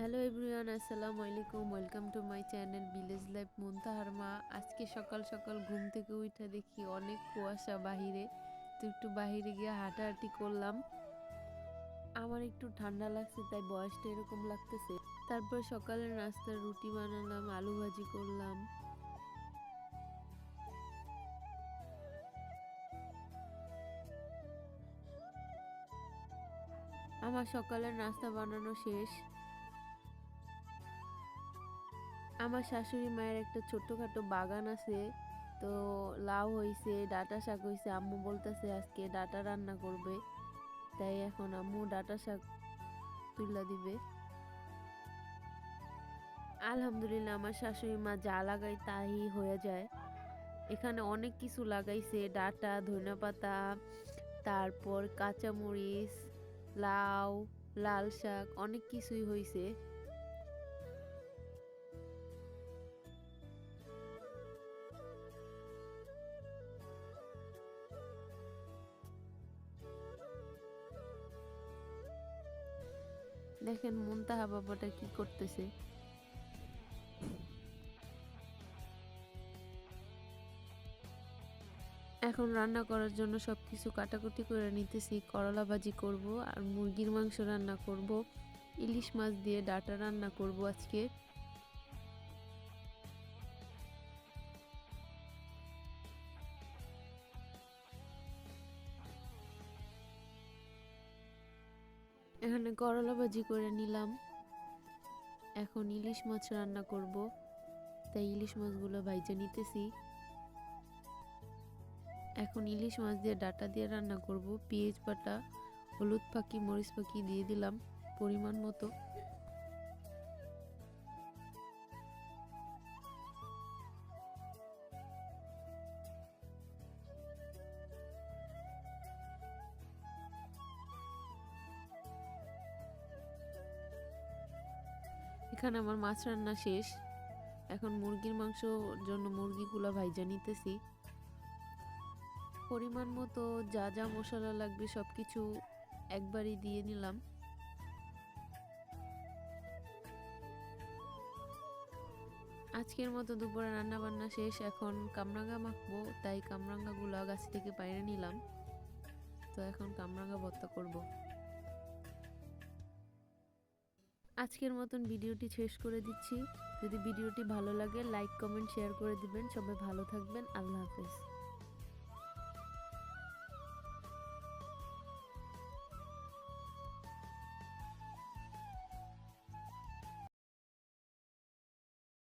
Hello everyone আসসালামু আলাইকুম welcome to my channel village life মুনতাহার মা আজকে সকাল সকাল ঘুম থেকে উঠে দেখি অনেক কুয়াশা বাহিরে। তো একটু বাহিরে গিয়ে হাঁটাহাঁটি করলাম। আমার একটু ঠান্ডা লাগছে, তাই বয়সটা এরকম লাগতেছে। তারপর সকালের নাস্তার রুটি বানালাম, আলু ভাজি করলাম। আমার সকালের নাস্তা বানানো শেষ। আমার শাশুড়ি মায়ের একটা ছোট্টখাটো বাগান আছে। তো লাউ হয়েছে ডাটা শাক হইছে। আম্মু বলতেছে আজকে ডাটা রান্না করবে। তাই এখন আম্মু ডাটা শাক তুলা দিবে। আলহামদুলিল্লাহ, আমার শাশুড়ি মা যা লাগাই তাই হয়ে যায়। এখানে অনেক কিছু লাগাইছে। ডাটা ধনে পাতা তারপর কাঁচামরিচ, লাউ, লাল শাক, অনেক কিছুই হইছে। দেখেন মুনতাহা বাবাটা কি করতেছে। এখন রান্না করার জন্য সব কিছু কাটাকুটি করে নিতেছি করলা ভাজি করব আর মুরগির মাংস রান্না করব, ইলিশ মাছ দিয়ে ডাটা রান্না করব আজকে। এখানে করলা ভাজি করে নিলাম। এখন ইলিশ মাছ রান্না করব। তাই ইলিশ মাছগুলো ভাইজে নিতেছি। এখন ইলিশ মাছ দিয়ে ডাটা দিয়ে রান্না করব। পেঁয়াজ বাটা, হলুদ পাখি, মরিচ পাখি দিয়ে দিলাম পরিমাণ মতো। এখানে আমার মাছ রান্না শেষ। এখন মুরগির মাংস জন্য মুরগিগুলো ভাইজা নিতেছি। পরিমাণ মতো যা যা মশলা লাগবে সব কিছু একবারই দিয়ে নিলাম। আজকের মতো দুপুরে রান্না বান্না শেষ। এখন কামরাঙ্গা মাখবো, তাই কামরাঙ্গাগুলো গাছ থেকে বাইরে নিলাম। তো এখন কামরাঙ্গা ভর্তা করব। আজকের মতন ভিডিওটি শেষ করে দিচ্ছি। যদি ভিডিওটি ভালো লাগে লাইক কমেন্ট শেয়ার করে দিবেন। সবাই ভালো থাকবেন। আল্লাহ হাফেজ।